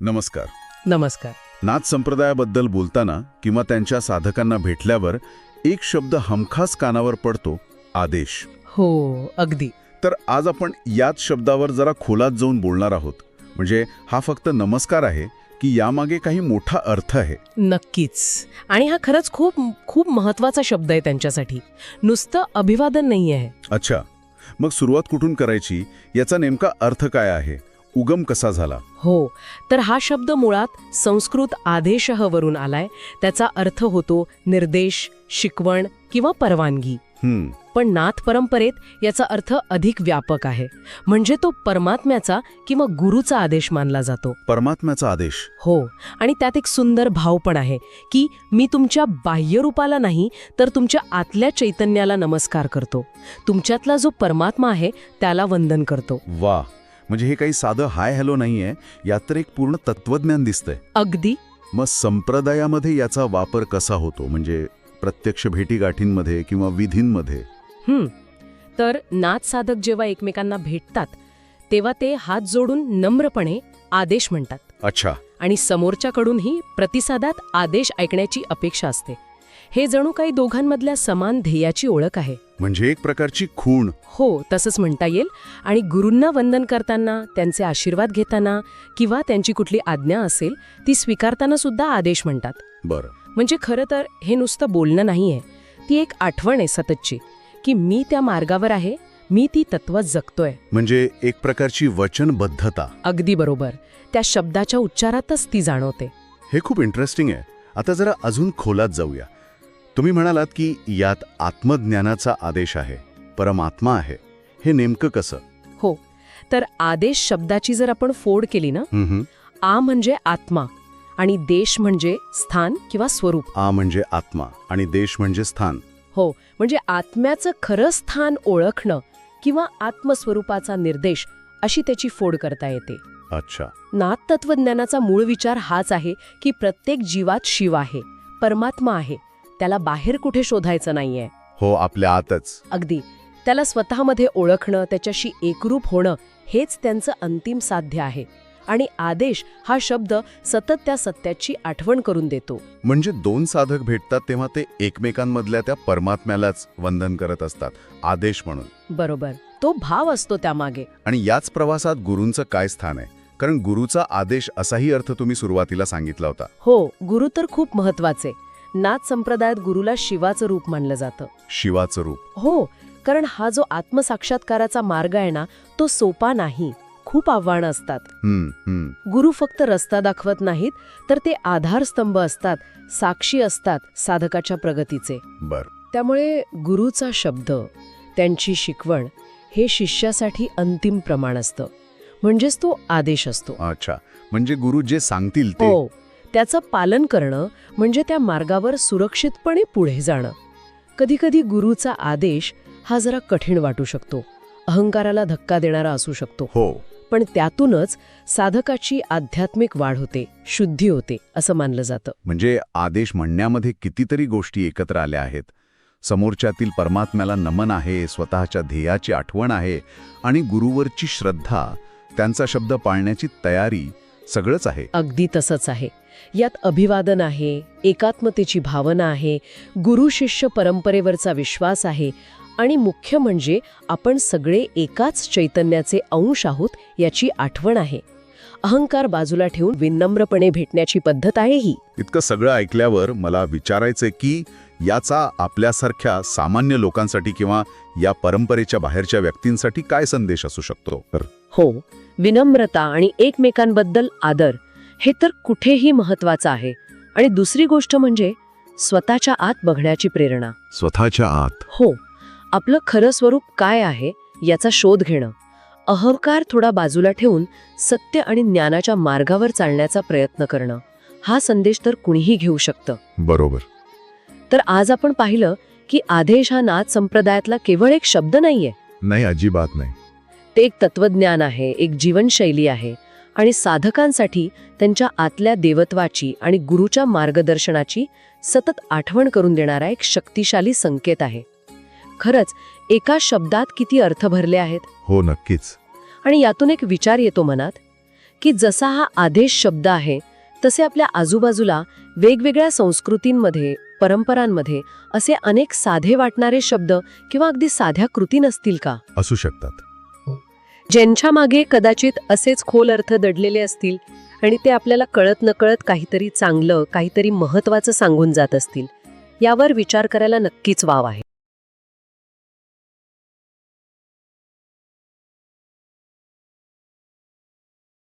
नमस्कार. नमस्कार. नाथ संप्रदायाबद्दल बोलताना किंवा त्यांच्या साधकांना भेटल्यावर एक शब्द हमखास कानावर पडतो आदेश. हो अगदी. तर आज आपण याच शब्दावर जरा खोलात जाऊन बोलणार आहोत. म्हणजे हा फक्त नमस्कार आहे की यामागे काही मोठा अर्थ आहे. नक्कीच. आणि हा खरंच खूप खूप महत्त्वाचा शब्द आहे त्यांच्यासाठी. नुसतं अभिवादन नाही आहे अच्छा. मग सुरुवात कुठून करायची? याचा नेमका अर्थ काय आहे? उगम कसा झाला? हो तर हा शब्द मुळात संस्कृत आदेशः वरून आलाय. त्याचा अर्थ होतो निर्देश शिकवण किंवा परवानगी. हम्म. पण नाथ परंपरेत याचा अर्थ अधिक व्यापक आहे. म्हणजे तो परमात्म्याचा किंवा गुरुचा आदेश मानला जातो. परमात्म्याचा आदेश? हो आणि त्यात एक सुंदर भाव पण आहे की मी तुमच्या बाह्यरूपाला नाही तर तुमच्या आतल्या चैतन्याला नमस्कार करतो. तुमच्यातला जो परमात्मा आहे त्याला वंदन करतो. वा. म्हणजे हे काही साधं हाय हॅलो नाहीये यात तर एक पूर्ण तत्वज्ञान दिसतंय. अगदी. मग संप्रदायामध्ये याचा वापर कसा होतो? म्हणजे प्रत्यक्ष भेटीगाठींमध्ये किंवा विधींमध्ये? तर नाथ साधक जेव्हा एकमेकांना भेटतात तेव्हा ते हात जोडून नम्रपणे आदेश म्हणतात. अच्छा. आणि समोरच्याकडूनही प्रतिसादात आदेश ऐकण्याची अपेक्षा असते. हे जणू काही दोघांमधल्या समान ध्येयाची ओळख आहे. म्हणजे एक प्रकारची खूण. हो तसंच म्हणता येईल. आणि गुरूंना वंदन करताना त्यांचे आशीर्वाद घेताना किंवा त्यांची कुठली आज्ञा असेल ती स्वीकारताना सुद्धा आदेश म्हणतात. बरं. म्हणजे खरं तर हे नुसतं बोलणं नाहीये. ती एक आठवण आहे सततची की मी त्या मार्गावर आहे मी ती तत्व जगतोय. म्हणजे एक प्रकारची वचनबद्धता. अगदी बरोबर. त्या शब्दाच्या उच्चारातच ती जाणवते. हे खूप इंटरेस्टिंग आहे. आता जरा अजून खोलात जाऊया. तुम्ही म्हणालात की यात आत्मज्ञानाचा आदेश आहे परमात्मा आहे. हे नेमकं कसं? हो तर आदेश शब्दाची जर आपण फोड केली ना. आ म्हणजे आत्मा आणि देश म्हणजे स्थान किंवा स्वरूप. आ म्हणजे आत्मा आणि देश म्हणजे स्थान. हो म्हणजे आत्म्याचं खरं स्थान ओळखणं किंवा आत्मस्वरूपाचा निर्देश अशी त्याची फोड करता येते. अच्छा. नाथ तत्वज्ञानाचा मूळ विचार हाच आहे की प्रत्येक जीवात शिव आहे परमात्मा आहे. त्याला बाहेर कुठे शोधायचं नाहीये. हो आपल्या आतच. अगदी. त्याला स्वतःमध्ये ओळखणं त्याच्याशी एकरूप होणं हेच त्यांचं अंतिम साध्य आहे. आणि आदेश हा शब्द सतत त्या सत्याची आठवण करून देतो. म्हणजे दोन साधक भेटतात तेव्हा ते एकमेकांमधल्या त्या परमात्म्यालाच वंदन करत असतात आदेश म्हणून. बरोबर. तो भाव असतो त्यामागे. आणि याच प्रवासात गुरूंचं काय स्थान आहे? कारण गुरुचा आदेश असाही अर्थ तुम्ही सुरुवातीला सांगितला होता. हो गुरु तर खूप महत्त्वाचे नाथ संप्रदायात गुरुला शिवाचं रूप मानलं जातं. शिवाचं रूप. हो कारण हा जो आत्मसाक्षात्काराचा मार्ग आहे ना तो सोपा नाही. खूप आव्हानं असतात. हम्म हम्म. गुरु फक्त रस्ता दाखवत नाहीत तर ते आधारस्तंभ असतात साक्षी असतात साधकाच्या प्रगतीचे. बर. त्यामुळे गुरुचा शब्द त्यांची शिकवण हे शिष्यासाठी अंतिम प्रमाण असतं. म्हणजेच तो आदेश असतो. अच्छा. म्हणजे गुरु जे सांगतील ते. हो. त्याचं पालन करणं म्हणजे त्या मार्गावर सुरक्षितपणे पुढे जाणं. कधीकधी गुरुचा आदेश हा जरा कठीण वाटू शकतो. अहंकाराला धक्का देणारा असू शकतो. हो. पण त्यातूनच साधकाची आध्यात्मिक वाढ होते शुद्धी होते असं मानलं जातं. म्हणजे आदेश म्हणण्यामध्ये कितीतरी गोष्टी एकत्र आल्या आहेत. समोरच्यातील परमात्म्याला नमन आहे स्वतःच्या ध्येयाची आठवण आहे आणि गुरुवरची श्रद्धा त्यांचा शब्द पाळण्याची तयारी सगळंच आहे. अगदी तसंच आहे. यात अभिवादन आहे एकात्मतेची भावना आहे गुरु शिष्य परंपरेवरचा विश्वास आहे आणि मुख्य म्हणजे आपण सगळे एकाच चैतन्याचे अंश आहोत याची आठवण आहे. अहंकार बाजूला ठेवून विनम्रपणे भेटण्याची पद्धत आहे ही. इतकं सगळं ऐकल्यावर मला विचारायचंय की याचा आपल्यासारख्या सामान्य लोकांसाठी किंवा या परंपरेच्या बाहेरच्या व्यक्तींसाठी काय संदेश असू शकतो? हो विनम्रता आणि एकमेकांबद्दल आदर हे तर कुठेही महत्वाचं आहे. आणि दुसरी गोष्ट म्हणजे स्वतःच्या आत बघण्याची प्रेरणा. स्वतःच्या आत? हो आपलं खरं स्वरूप काय आहे याचा शोध घेणं. अहंकार थोडा बाजूला ठेवून सत्य आणि ज्ञानाच्या मार्गावर चालण्याचा प्रयत्न करणं. हा संदेश तर कुणीही घेऊ शकतं. बरोबर. तर आज आपण पाहिलं की आदेश हा नाथ संप्रदायातला केवळ एक शब्द नाहीये. नाही अजिबात नाही. ते एक तत्वज्ञान आहे एक जीवनशैली आहे आणि साधकांसाठी त्यांच्या आतल्या देवत्वाची आणि गुरुच्या मार्गदर्शनाची सतत आठवण करून देणारा एक शक्तिशाली संकेत आहे. खरंच एका शब्दात किती अर्थ भरले आहेत? हो नक्कीच. आणि यातून एक विचार येतो मनात की जसा हा आदेश शब्द आहे तसे आपल्या आजूबाजूला वेगवेगळ्या संस्कृतींमध्ये परंपरांमध्ये असे अनेक साधे वाटणारे शब्द किंवा अगदी साध्या कृती नसतील का? असू शकतात. ज्यांच्या मागे कदाचित असेच खोल अर्थ दडलेले असतील आणि ते आपल्याला कळत नकळत काहीतरी चांगलं काहीतरी महत्वाचं सांगून जात असतील यावर विचार करायला नक्कीच वाव आहे.